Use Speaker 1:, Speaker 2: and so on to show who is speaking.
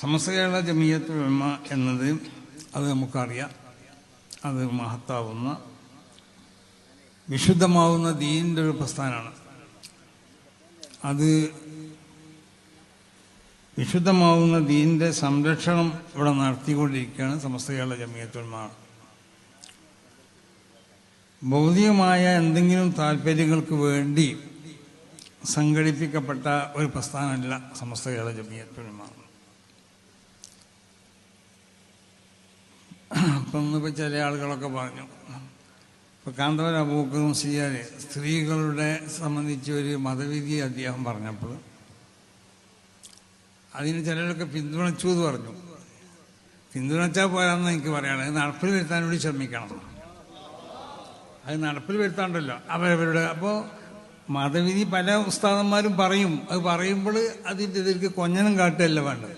Speaker 1: സമസ്ത കേരള ജമീയത്ത് ഉൽമ എന്നത് അത് നമുക്കറിയാം. അത് മഹത്താവുന്ന വിശുദ്ധമാവുന്ന ദീനിന്റെ ഒരു പ്രസ്ഥാനമാണ്. അത് വിശുദ്ധമാവുന്ന ദീനിന്റെ സംരക്ഷണം ഇവിടെ നടത്തിക്കൊണ്ടിരിക്കുകയാണ് സമസ്ത കേരള ജമീയത്ത് ഉലമ. ഭൗതികമായ എന്തെങ്കിലും താല്പര്യങ്ങൾക്ക് വേണ്ടി സംഘടിപ്പിക്കപ്പെട്ട ഒരു പ്രസ്ഥാനമല്ല സമസ്ത കേരള ജമീയത്ത് ഇപ്പം ചില ആളുകളൊക്കെ പറഞ്ഞു. ഇപ്പോൾ കാന്തവര അബൂക്കറും സിയാരെ സ്ത്രീകളുടെ സംബന്ധിച്ച് ഒരു മതവിധി അദ്ദേഹം പറഞ്ഞപ്പോൾ അതിന് ചിലരൊക്കെ പിന്തുണച്ചു എന്ന് പറഞ്ഞു. പിന്തുണച്ചാൽ പോരാന്ന് എനിക്ക് പറയണം നടപ്പിൽ വരുത്താൻ വേണ്ടി ശ്രമിക്കണം. അത് നടപ്പിൽ വരുത്താണ്ടല്ലോ. അവരവരുടെ അപ്പോൾ മതവിധി പല ഉസ്താദന്മാരും പറയും. അത് പറയുമ്പോൾ അതിന്റെ ഇതിലേക്ക് കൊഞ്ഞനം കാട്ടുകയല്ല വേണ്ടത്.